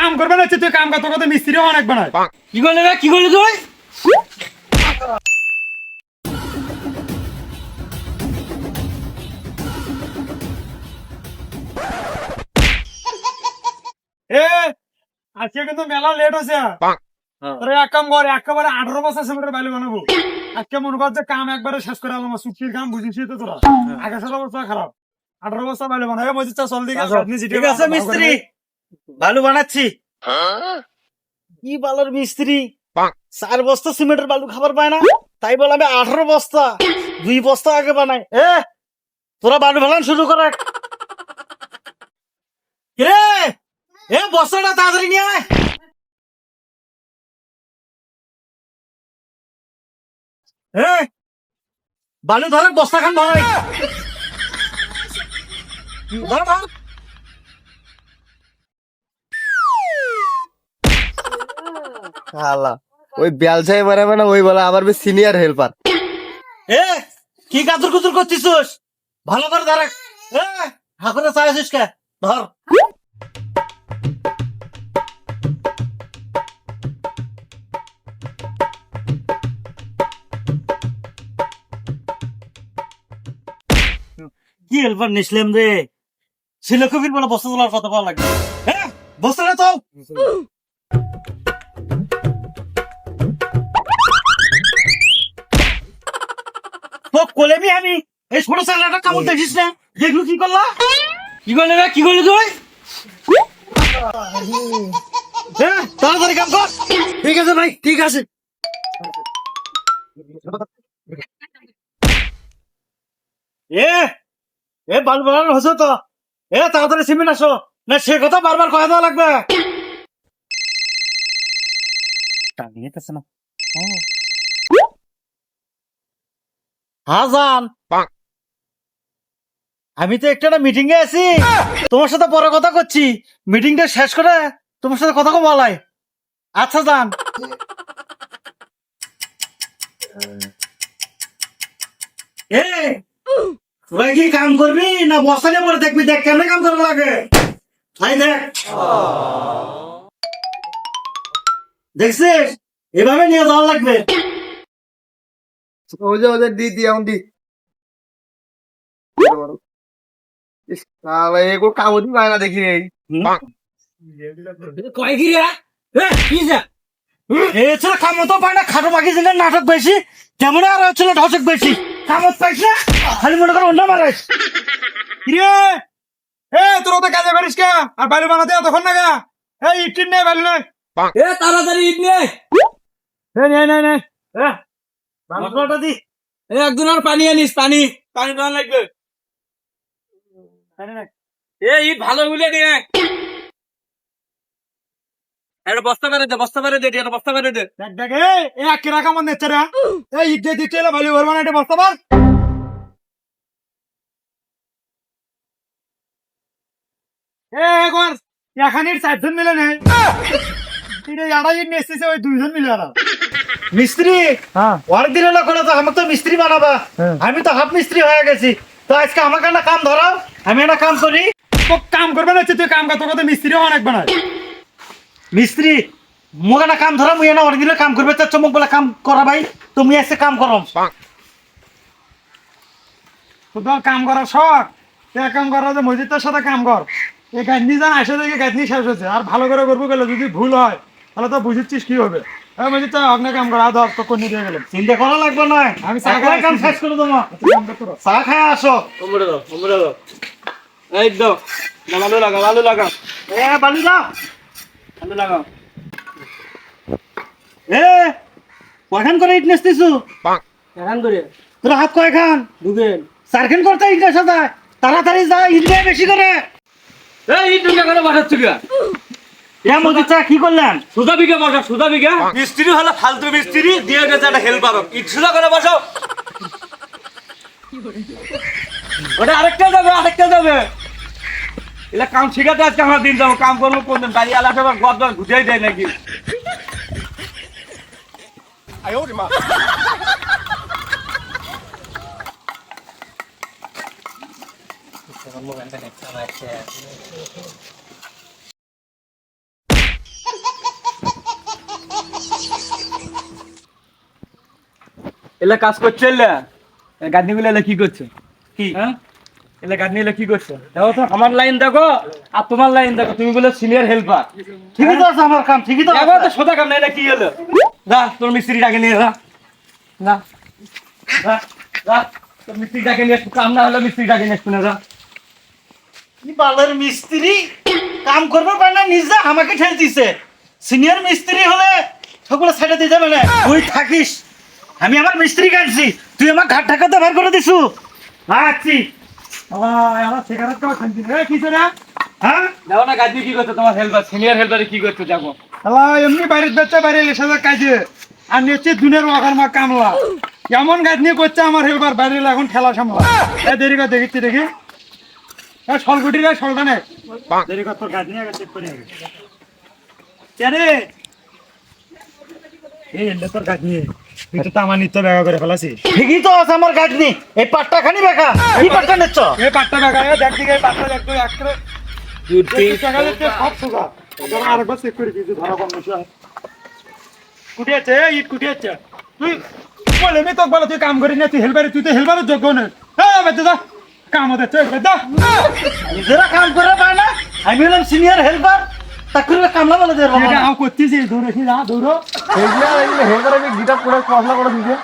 কাম করবে না তুই কাম কর তোকে মিস্ত্রি অনেক বানায় কি করলি রে? কি করলি তুই? এ আজকে কিন্তু মেলা লেট হয়েছে তোরা এক কাম কর একেবারে আঠারো বছর সিমেন্টের বালি বানাবো। আজকে মনে কর যে কাম একবারে শেষ করে আলাম চুক্তির কাম বুঝিস তো তোরা। আগে সাল অবস্থা খারাপ আঠারো বছর বালি বানাবে। মজিদ চল দিকে ঠিক আছে মিস্ত্রি। বালু বানাচ্ছি। কি বালুর মিস্ত্রি? চার বস্তা সিমেন্টের বালু খাবার পায় না। তাই বলে আমি আঠারো বস্তা দুই বস্তা আগে বানাই। এ তোরা বালু ফেলান শুরু কর রে এ বস্তাটা তাড়াতাড়ি নিয়ে আয়। এ বালু ধরে বস্তা খান ধরে। ধর ধর। ওই ব্যবসায়ী বানাবে না ওই বলে সিনিয়র হেল্পার এ, কি কাতুর কুতুর করছিস ভালো করে ধরে এ হাকুরে চাইছিস কে? ধর। কি হেল্পার নিসলাম রে? বলে বস্তা তোলার কথা পাওয়া লাগবে। হ্যাঁ বস্তাটা তো। তো কোলেমি আমি। এই ছোট ছেলেটা কামড় দেখিস না। দেখলু কি করলা? কি করলি রে? কি করলি তুই? তাড়াতাড়ি কাম কর। ঠিক আছে ভাই ঠিক আছে। এ এ বাল বাল হসো তো। এ তাড়াতাড়ি সিমেন্ট আসো। না সে কথা বারবার কয়ে দেওয়া লাগবে। টানিয়ে না। হাজান আমি তো একটা মিটিং এ আছি। তোমার সাথে পরে কথা করছি। মিটিংটা শেষ করে তোমার সাথে কথা বলাই আচ্ছা যান এ তোরা কি কাম করবি না বসা নিয়ে পরে দেখবি দেখ কেমনে কাম করা লাগে। তাই দেখ। দেখছিস? এভাবে নিয়ে যাওয়া লাগবে। যে ওদের দি দি এখন দি। ইস, শালা পায় না দেখি এই কয় কি রে? কি যা? এছাড়া কামত পায় না খাটো পাখি ছিল নাটক বেশি তেমন আর ছিল ঢসক বেশি। কামত পাইস না? খালি মনে করো অন্য মারাইস। এ তোরা তো কাজে করিস কে? আর বালি বানাতে তখন না গা এই ইটির নেই বালি নয় এ তাড়াতাড়ি ইট নিয়ে এ নে নে নে। দি। এ একজন আর পানি আনিস পানি। পানি দান লাগবে। এ ইট ভালো গুলে একটা বস্তা দে বস্তা দে একটা বস্তা করে দে। দেখ দেখ এ এ কিরা কামন নেচ্ছে রে। এই ইট দিয়ে দিচ্ছে বালি ভরবা না এটা বস্তা বার এ একবার এখানের চারজন মিলে নেই এটা আড়াই ইট নেসেছে ওই দুইজন মিলে আর। মিস্ত্রি? হ্যাঁ। অনেক দিন হলো করে তো আমাকে তো মিস্ত্রি বানাবা। হ্যাঁ। আমি তো হাফ মিস্ত্রি হয়ে গেছি। তো আজকে আমাকে একটা কাম ধরাও আমি একটা কাম করি। তো কাম করবে না তুই কাম কর তোকে মিস্ত্রি অনেক বানায়। মিস্ত্রি মোক কাম ধরা মুই না অনেক কাম করবে চমক বলে কাম করা ভাই। তুমি এসে কাম করো কাম করার শখ? কাম করা যে মসজিদটার সাথে কাম কর। এই গাঁথনি জান আসে দেখে গাঁথনি শেষ হয়েছে। আর ভালো করে করব গেলে যদি ভুল হয় তাহলে তো বুঝিচ্ছিস কি হবে। মসজিদটা অগ্নে কাম করা ধর তো কোন দিয়ে গেলাম চিন্তা করা লাগবে না আমি চা খাই। কাম শেষ করে দেবো। কাম করতে রহ। চা খায় আসো। ওমরে দাও ওমরে দাও। এই দাও না ভালো লাগা ভালো লাগা এ বালি দাও। ভালো লাগাও। এ কয়খান করে ইট নেসতিছু? এখান করে। তোর হাত কয়খান ঢুকেন চারখান করতে ইট সাথে তাড়াতাড়ি যা ইট দিয়ে বেশি করে। এই ইট ঢুকে করে বসাচ্ছ গা এ মোদি চা কি করলেন? সুদা বিঘা বসা সুদা বিঘা। মিস্ত্রি হলো ফালতু মিস্ত্রি দিয়ে গেছে একটা হেল্পার ইট করে বসাও। ওটা আরেকটা যাবে আরেকটা যাবে এলা কাম শিখাতে আজকে আমরা দিন যাব কাম করব কোন দিন বাড়ি আলাদা আবার গদ গদ দেয় নাকি? এলা কাজ করছে এলা? গাড়ি গুলো এলা কি করছে? কি? হ্যাঁ? এলা গাড়ি এলা কি করছে? দেখো তো আমার লাইন দেখো আর তোমার লাইন দেখো তুমি বলে সিনিয়র হেল্পার ঠিকই তো আছে আমার কাম ঠিকই তো এবার তো সোজা কাম না এটা কি হলো? যা তোর মিস্ত্রি ডাকে নিয়ে যা। না যা তোর মিস্ত্রি ডাকে নিয়ে। কাম না হলে মিস্ত্রি ডাকে নিয়ে আসব না যা। বালের মিস্ত্রি? কাম করবে পারে না নিজে আমাকে ঠেলে দিছে সিনিয়র মিস্ত্রি হলে সকলে ছেড়ে দিয়ে যাবে না। তুই থাকিস। আমি আমার মিস্ত্রি কাটছি। তুই আমার ঘাট ঢাকাতে বের করে দিছু। আছি। আমার সিগারেট খাওয়া শান্তি নেই। কি রে হ্যাঁ? না গাড়ি কি করছে? তোমার হেল্পার সিনিয়র হেল্পারে কি করছে? আল্লাহ এমনি বাইরে কাজে। আর নিচ্ছে দুনের ওয়াকার মা কামলা। এমন গাছ নিয়ে করছে আমার হেলবার বাইরে এখন ঠেলা সামলা। দেরি করে দেখিচ্ছি দেখি। সলগুটি সলটা নে। দেরি কর তোর গাছ নিয়ে চেক করে এই এলে তোর গাছ নিয়ে। তুই তো আমার নিত্য ব্যাগা করে ফেলাছিস। ঠিকই তো আছে আমার গাছ নি এই পাট্টা খানি বেকা। এই পাট্টা নিচ্ছ? এই পাট্টা ব্যাগা এ দেখ দিকে এই পাট্টা দেখ তুই একটা টাকা দিতে সব সোজা ওটা আরেকবার চেক করে দিয়েছি ধরা কম বেশি কুটি আছে ইট কুটি আছে তুই বলে মি তোকে বলে তুই কাম করিস না তুই হেলবারে তুই তো হেলবারের যোগ্য না। হ্যাঁ বেঁচে যা কাম হতে নিজেরা কাম করে পারে না। আমি হলাম সিনিয়র হেল্পার তা করলে কামলা বলে দেবো এটা আও করতেছি দৌড়ে যা দৌড়ো হেলবার আমি গিটার পুরো কসলা করে দিছে